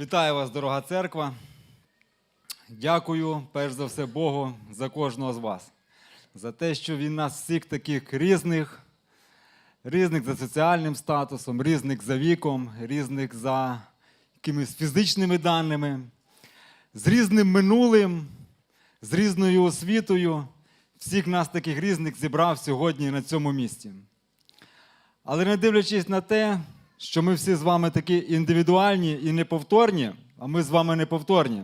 Вітаю вас, дорога церква. Дякую, перш за все, Богу за кожного з вас. За те, що Він нас всіх таких різних, різних за соціальним статусом, різних за віком, різних за якимись фізичними даними, з різним минулим, з різною освітою. Всіх нас таких різних зібрав сьогодні на цьому місці. Але не дивлячись на те, що ми всі з вами такі індивідуальні і неповторні, а ми з вами неповторні.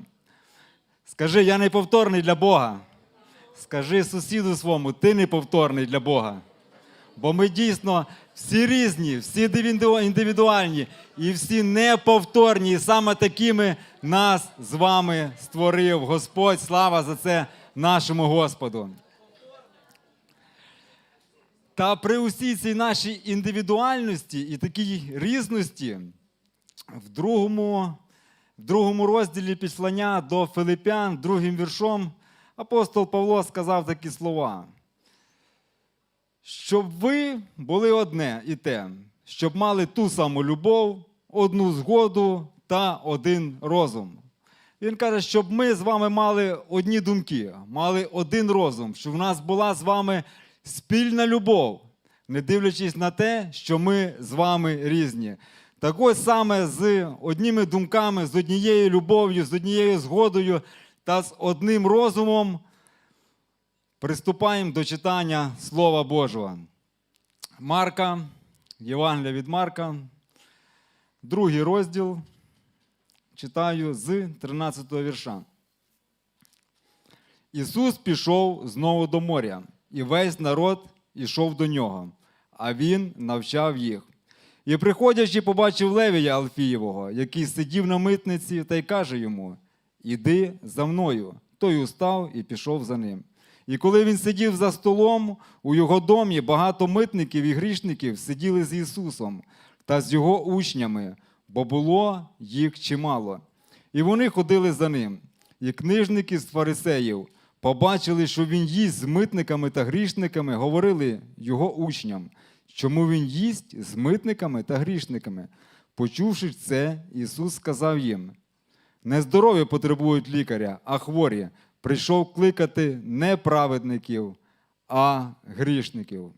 Скажи, я неповторний для Бога. Скажи сусіду своєму, ти неповторний для Бога. Бо ми дійсно всі різні, всі індивідуальні і всі неповторні. І саме такими нас з вами створив Господь. Слава за це нашому Господу. Та при усій цій нашій індивідуальності і такій різності, в другому, в другому розділі післання до Филипян, другим віршом, апостол Павло сказав такі слова. Щоб ви були одне і те, щоб мали ту саму любов, одну згоду та один розум. Він каже, щоб ми з вами мали одні думки, мали один розум, щоб в нас була з вами спільна любов, не дивлячись на те, що ми з вами різні. Так ось саме з одніми думками, з однією любов'ю, з однією згодою та з одним розумом приступаємо до читання Слова Божого. Марка, Євангелія від Марка, другий розділ. Читаю з 13 вірша. Ісус пішов знову до моря, і весь народ ішов до нього, а Він навчав їх. І, приходячи, побачив Левія Алфієвого, який сидів на митниці, та й каже йому: Іди за мною. Той устав і пішов за ним. І коли він сидів за столом, у його домі багато митників і грішників сиділи з Ісусом та з його учнями, бо було їх чимало. І вони ходили за ним. І книжники з фарисеїв побачили, що він їсть з митниками та грішниками, говорили його учням, чому він їсть з митниками та грішниками. Почувши це, Ісус сказав їм: Нездорові потребують лікаря, а хворі. Прийшов кликати не праведників, а грішників.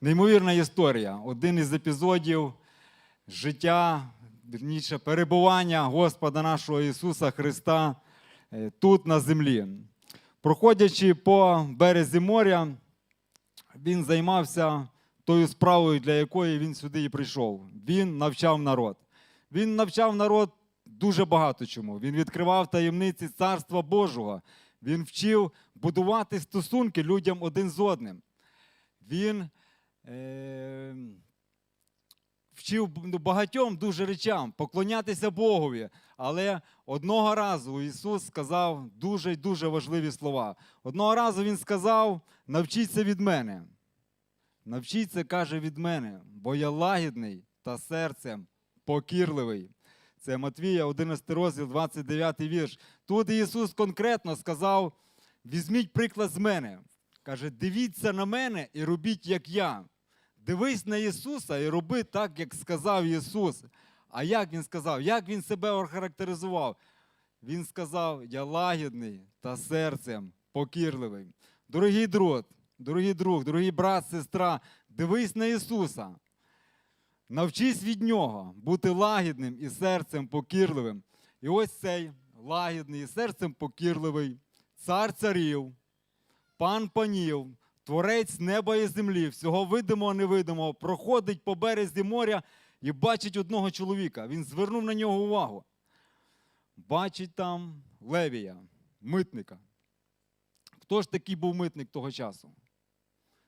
Неймовірна історія. Один із епізодів життя, перебування Господа нашого Ісуса Христа тут на землі. Проходячи по березі моря, він займався тою справою, для якої він сюди і прийшов. Він навчав народ. Він навчав народ дуже багато чому. Він відкривав таємниці Царства Божого. Він вчив будувати стосунки людям один з одним. Він е, вчив ну, багатьом дуже речам, поклонятися Богові. Але одного разу Ісус сказав дуже дуже важливі слова. Одного разу Він сказав: навчіться від мене. Навчіться, каже, від мене, бо я лагідний та серцем покірливий. Це Матвія, 11 розділ, 29 вірш. Тут Ісус конкретно сказав: візьміть приклад з мене. Каже, дивіться на мене і робіть, як я. Дивись на Ісуса і роби так, як сказав Ісус. А як Він сказав? Як Він себе охарактеризував? Він сказав: Я лагідний та серцем покірливий. Дорогий друг, дорогий друг, дорогий брат, сестра, дивись на Ісуса. Навчись від нього бути лагідним і серцем покірливим. І ось цей лагідний і серцем покірливий, цар царів, пан панів, творець неба і землі, всього видимого, невидимого, проходить по березі моря і бачить одного чоловіка. Він звернув на нього увагу. Бачить там Левія, митника. Хто ж такий був митник того часу?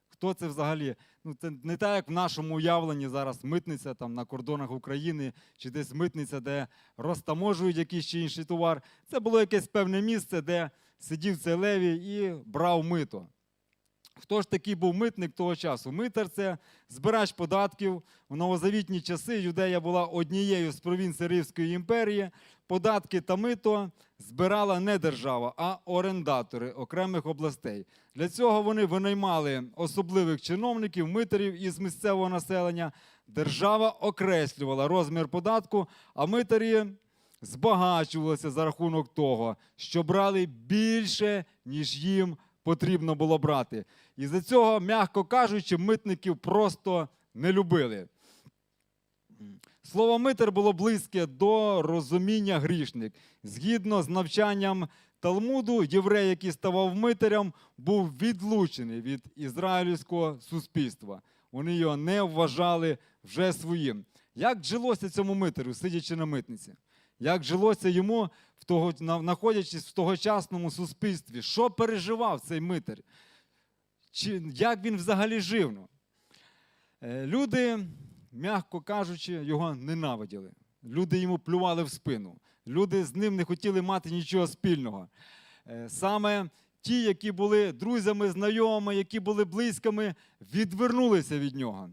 Хто це взагалі? Ну, це не так, як в нашому уявленні зараз митниця там на кордонах України чи десь митниця, де розтаможують якийсь чи інший товар. Це було якесь певне місце, де сидів цей Левій і брав мито. Хто ж такий був митник того часу? Митар це збирач податків. У новозавітні часи Юдея була однією з провінцій Римської імперії. Податки та мито збирала не держава, а орендатори окремих областей. Для цього вони винаймали особливих чиновників, митарів із місцевого населення Держава окреслювала розмір податку, а митарі збагачувалися за рахунок того, що брали більше, ніж їм потрібно було брати. І за цього, м'яко кажучи, митників просто не любили. Слово митар було близьке до розуміння грішник. Згідно з навчанням Талмуду, єврей, який ставав митарем, був відлучений від ізраїльського суспільства. Вони його не вважали вже своїм. Як жилося цьому митарю, сидячи на митниці? Як жилося йому, в того, знаходячись в тогочасному суспільстві? Що переживав цей митар? Чи, як він взагалі жив? Ну? Е, Люди, м'яко кажучи, його ненавиділи. Люди йому плювали в спину. Люди з ним не хотіли мати нічого спільного. Е, Саме ті, які були друзями, знайомими, які були близькими, відвернулися від нього.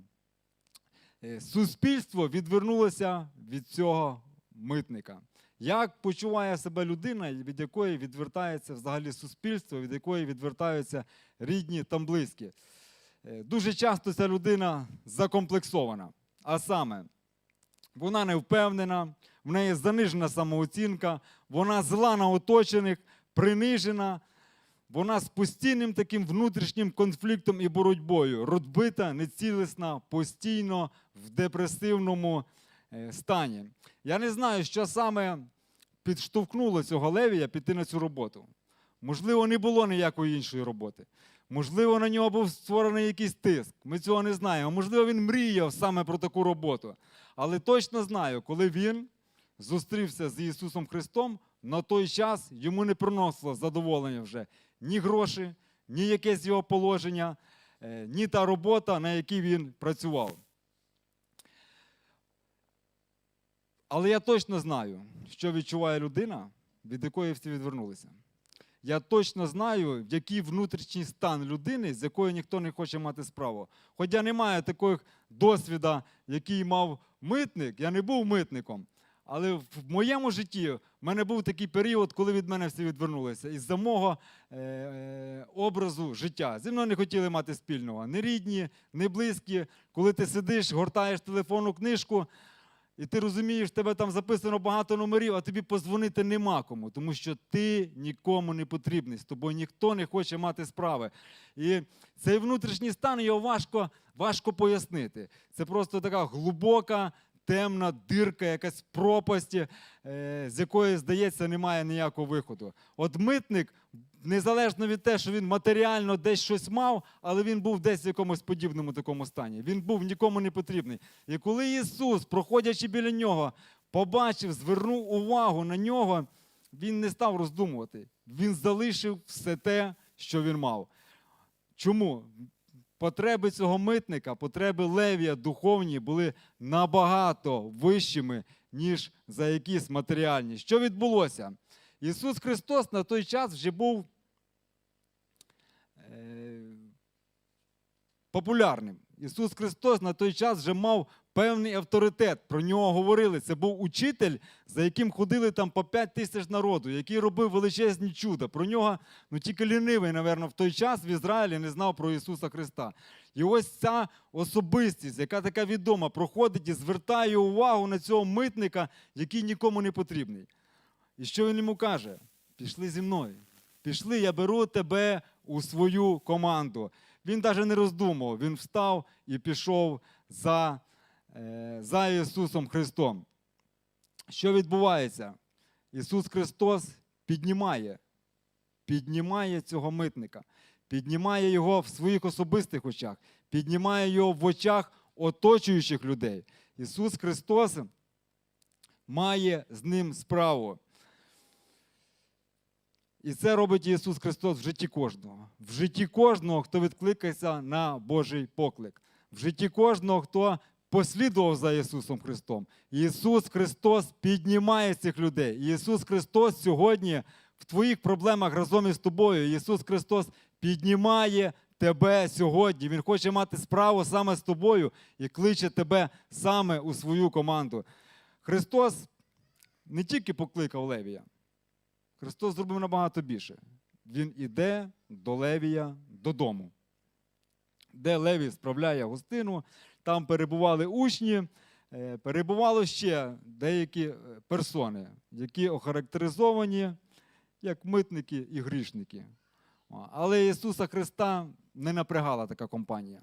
Е, Суспільство відвернулося від цього митника. Як почуває себе людина, від якої відвертається взагалі суспільство, від якої відвертаються рідні та близькі? Е, Дуже часто ця людина закомплексована. А саме, вона не впевнена, в неї занижена самооцінка, вона зла на оточених, принижена, вона з постійним таким внутрішнім конфліктом і боротьбою, розбита, нецілісна, постійно в депресивному стані. Я не знаю, що саме підштовхнуло цього Левія піти на цю роботу. Можливо, не було ніякої іншої роботи. Можливо, на нього був створений якийсь тиск. Ми цього не знаємо. Можливо, він мріяв саме про таку роботу. Але точно знаю, коли він зустрівся з Ісусом Христом, на той час йому не приносило задоволення вже ні гроші, ні якесь його положення, е, ні та робота, на якій він працював. Але я точно знаю, що відчуває людина, від якої всі відвернулися. Я точно знаю, який внутрішній стан людини, з якою ніхто не хоче мати справу. Хоча немає такого досвіду, який мав митник, я не був митником. Але в моєму житті в мене був такий період, коли від мене всі відвернулися. Із-за мого е, е, образу життя. Зі мною не хотіли мати спільного. Ні рідні, ні близькі. Коли ти сидиш, гортаєш телефонну книжку, і ти розумієш, в тебе там записано багато номерів, а тобі позвонити нема кому, тому що ти нікому не потрібний, з тобою ніхто не хоче мати справи. І цей внутрішній стан його важко, важко пояснити. Це просто така глибока, темна дирка, якась пропасть, е, з якої, здається, немає ніякого виходу. От митник, незалежно від те, що він матеріально десь щось мав, але він був десь в якомусь подібному такому стані. Він був нікому не потрібний. І коли Ісус, проходячи біля нього, побачив, звернув увагу на нього, він не став роздумувати. Він залишив все те, що він мав. Чому? Потреби цього митника, потреби Левія духовні були набагато вищими, ніж за якісь матеріальні. Що відбулося? Ісус Христос на той час вже був е, популярним. Ісус Христос на той час вже мав певний авторитет. Про нього говорили. Це був учитель, за яким ходили там по 5 тисяч народу, який робив величезні чуда. Про нього ну тільки лінивий, напевно, в той час в Ізраїлі не знав про Ісуса Христа. І ось ця особистість, яка така відома, проходить і звертає увагу на цього митника, який нікому не потрібний. І що він йому каже? Пішли зі мною. Пішли, я беру тебе у свою команду. Він навіть не роздумував, він встав і пішов за, за Ісусом Христом. Що відбувається? Ісус Христос піднімає, піднімає цього митника, піднімає його в своїх особистих очах, піднімає його в очах оточуючих людей. Ісус Христос має з ним справу. І це робить Ісус Христос в житті кожного. В житті кожного, хто відкликається на Божий поклик. В житті кожного, хто послідував за Ісусом Христом. Ісус Христос піднімає цих людей. Ісус Христос сьогодні в твоїх проблемах разом із тобою. Ісус Христос піднімає тебе сьогодні. Він хоче мати справу саме з тобою і кличе тебе саме у свою команду. Христос не тільки покликав Левія. Христос зробив набагато більше. Він іде до Левія додому, де Левій справляє гостину. Там перебували учні, е, перебувало ще деякі е, персони, які охарактеризовані як митники і грішники. Але Ісуса Христа не напрягала така компанія.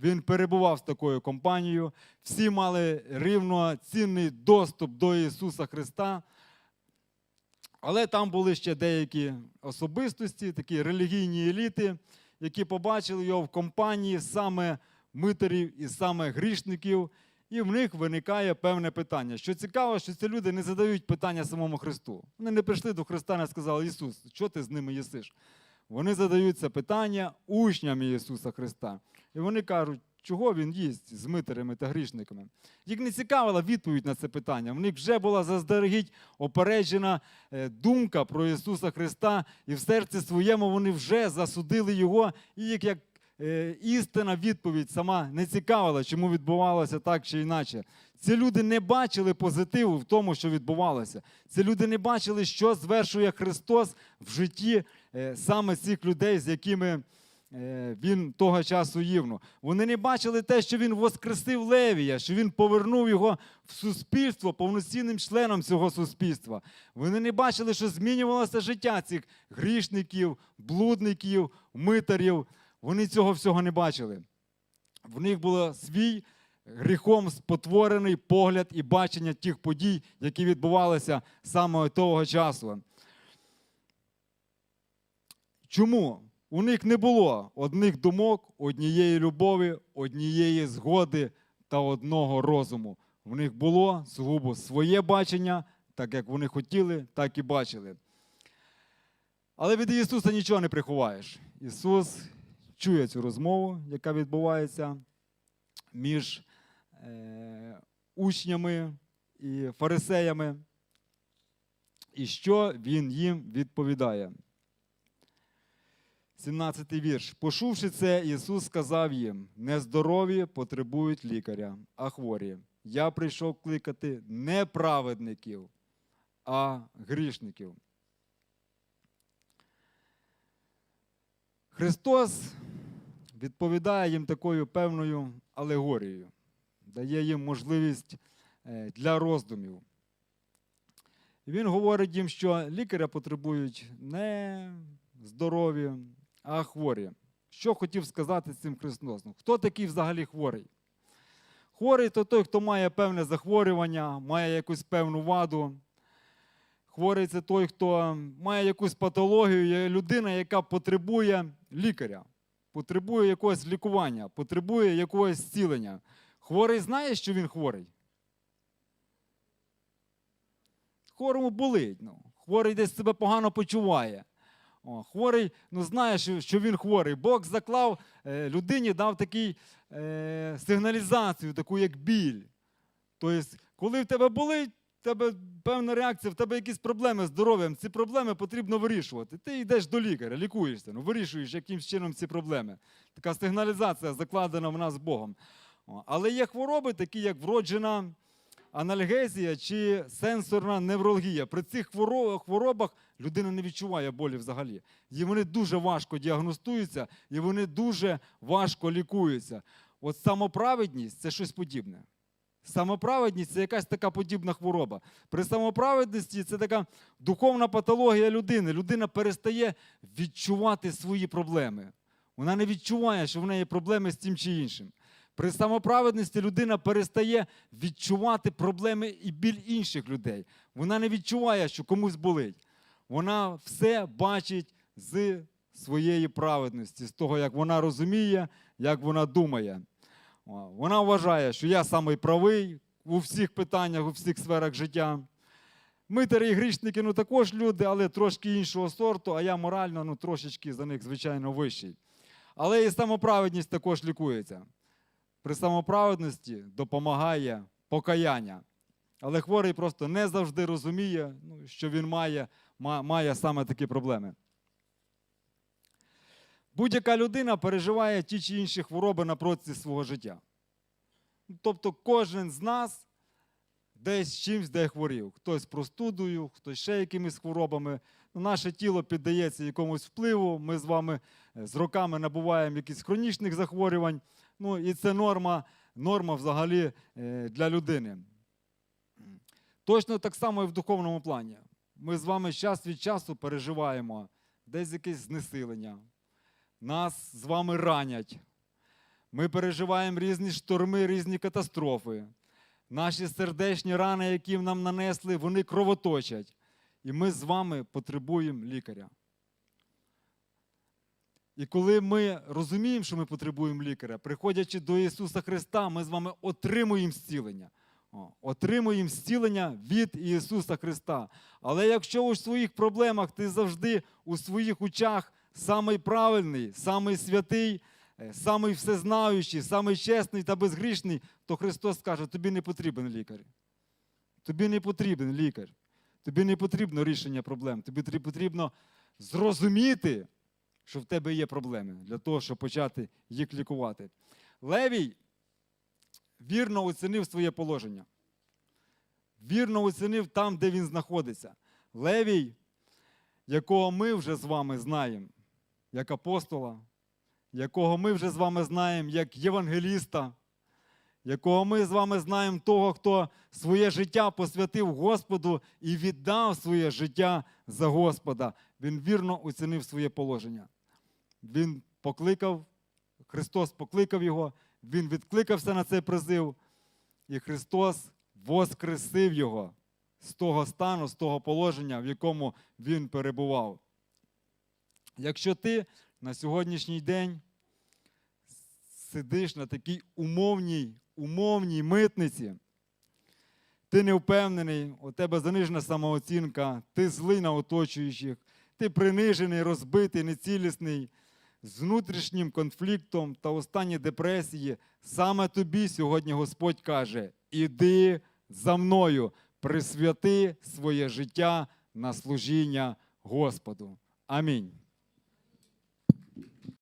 Він перебував з такою компанією, всі мали рівноцінний доступ до Ісуса Христа. Але там були ще деякі особистості, такі релігійні еліти, які побачили його в компанії саме митарів і саме грішників, і в них виникає певне питання. Що цікаво, що ці люди не задають питання самому Христу. Вони не прийшли до Христа не сказали, Ісус, що ти з ними їсиш? Вони задають це питання учням Ісуса Христа. І вони кажуть, чого він їсть з митарями та грішниками. Їх не цікавила відповідь на це питання. В них вже була заздалегідь опереджена е, думка про Ісуса Христа, і в серці своєму вони вже засудили Його, і їх як істина відповідь сама не цікавила, чому відбувалося так чи інакше. Ці люди не бачили позитиву в тому, що відбувалося. Ці люди не бачили, що звершує Христос в житті е, саме цих людей, з якими е, він того часу їв. Ну, Вони не бачили те, що він воскресив Левія, що він повернув його в суспільство повноцінним членом цього суспільства. Вони не бачили, що змінювалося життя цих грішників, блудників, митарів. Вони цього всього не бачили. В них було свій гріхом спотворений погляд і бачення тих подій, які відбувалися саме того часу. Чому? У них не було одних думок, однієї любові, однієї згоди та одного розуму. В них було сугубо своє бачення, так як вони хотіли, так і бачили. Але від Ісуса нічого не приховаєш. Ісус чує цю розмову, яка відбувається між е, учнями і фарисеями. І що Він їм відповідає? 17 вірш. Почувши це, Ісус сказав їм: нездорові потребують лікаря, а хворі. Я прийшов кликати не праведників, а грішників. Христос відповідає їм такою певною алегорією, дає їм можливість е, для роздумів. Він говорить їм, що лікаря потребують не здорові, а хворі. Що хотів сказати цим Христос? Ну, Хто такий взагалі хворий? Хворий то той, хто має певне захворювання, має якусь певну ваду. Хворий це той, хто має якусь патологію, є людина, яка потребує лікаря, потребує якогось лікування, потребує якогось зцілення. Хворий знає, що він хворий. Хворому болить. Ну. Хворий десь себе погано почуває. О, хворий ну, знає, що, що він хворий. Бог заклав е, людині, дав такий е, сигналізацію, таку як біль. Тобто, коли в тебе болить, тебе певна реакція, в тебе якісь проблеми з здоров'ям, ці проблеми потрібно вирішувати. Ти йдеш до лікаря, лікуєшся, ну, вирішуєш якимсь чином ці проблеми. Така сигналізація закладена в нас Богом. Але є хвороби, такі як вроджена анальгезія чи сенсорна неврологія. При цих хворобах людина не відчуває болі взагалі. І вони дуже важко діагностуються, і вони дуже важко лікуються. От самоправедність це щось подібне. Самоправедність це якась така подібна хвороба. При самоправедності це така духовна патологія людини. Людина перестає відчувати свої проблеми. Вона не відчуває, що в неї проблеми з тим чи іншим. При самоправедності людина перестає відчувати проблеми і біль інших людей. Вона не відчуває, що комусь болить. Вона все бачить з своєї праведності, з того, як вона розуміє, як вона думає. Вона вважає, що я самий правий у всіх питаннях, у всіх сферах життя. Митарі і грішники ну, також люди, але трошки іншого сорту, а я морально ну, трошечки за них, звичайно, вищий. Але і самоправедність також лікується. При самоправедності допомагає покаяння. Але хворий просто не завжди розуміє, ну, що він має, має саме такі проблеми. Будь-яка людина переживає ті чи інші хвороби на протязі свого життя. Тобто кожен з нас десь чимсь де хворів. Хтось простудою, хтось ще якимись хворобами. Ну, Наше тіло піддається якомусь впливу. Ми з вами е, з роками набуваємо якісь хронічних захворювань. Ну і це норма норма взагалі е, для людини. Точно так само і в духовному плані. Ми з вами час від часу переживаємо десь якесь знесилення. Нас з вами ранять. Ми переживаємо різні шторми, різні катастрофи. Наші сердечні рани, які нам нанесли, вони кровоточать. І ми з вами потребуємо лікаря. І коли ми розуміємо, що ми потребуємо лікаря, приходячи до Ісуса Христа, ми з вами отримуємо зцілення. Отримуємо зцілення від Ісуса Христа. Але якщо у своїх проблемах ти завжди у своїх очах самий правильний, самий святий, е, самий всезнаючий, самий чесний та безгрішний, то Христос каже, тобі не потрібен лікар. Тобі не потрібен лікар. Тобі не потрібно рішення проблем. Тобі потрібно зрозуміти, що в тебе є проблеми для того, щоб почати їх лікувати. Левій вірно оцінив своє положення. Вірно оцінив там, де він знаходиться. Левій, якого ми вже з вами знаємо, як апостола, якого ми вже з вами знаємо як євангеліста, якого ми з вами знаємо того, хто своє життя посвятив Господу і віддав своє життя за Господа. Він вірно оцінив своє положення. Він покликав, Христос покликав його, він відкликався на цей призив, і Христос воскресив його з того стану, з того положення, в якому він перебував. Якщо ти на сьогоднішній день сидиш на такій умовній, умовній митниці, ти не впевнений, у тебе занижена самооцінка, ти злий на оточуючих, ти принижений, розбитий, нецілісний, з внутрішнім конфліктом та у стані депресії, саме тобі сьогодні Господь каже: іди за мною, присвяти своє життя на служіння Господу. Амінь.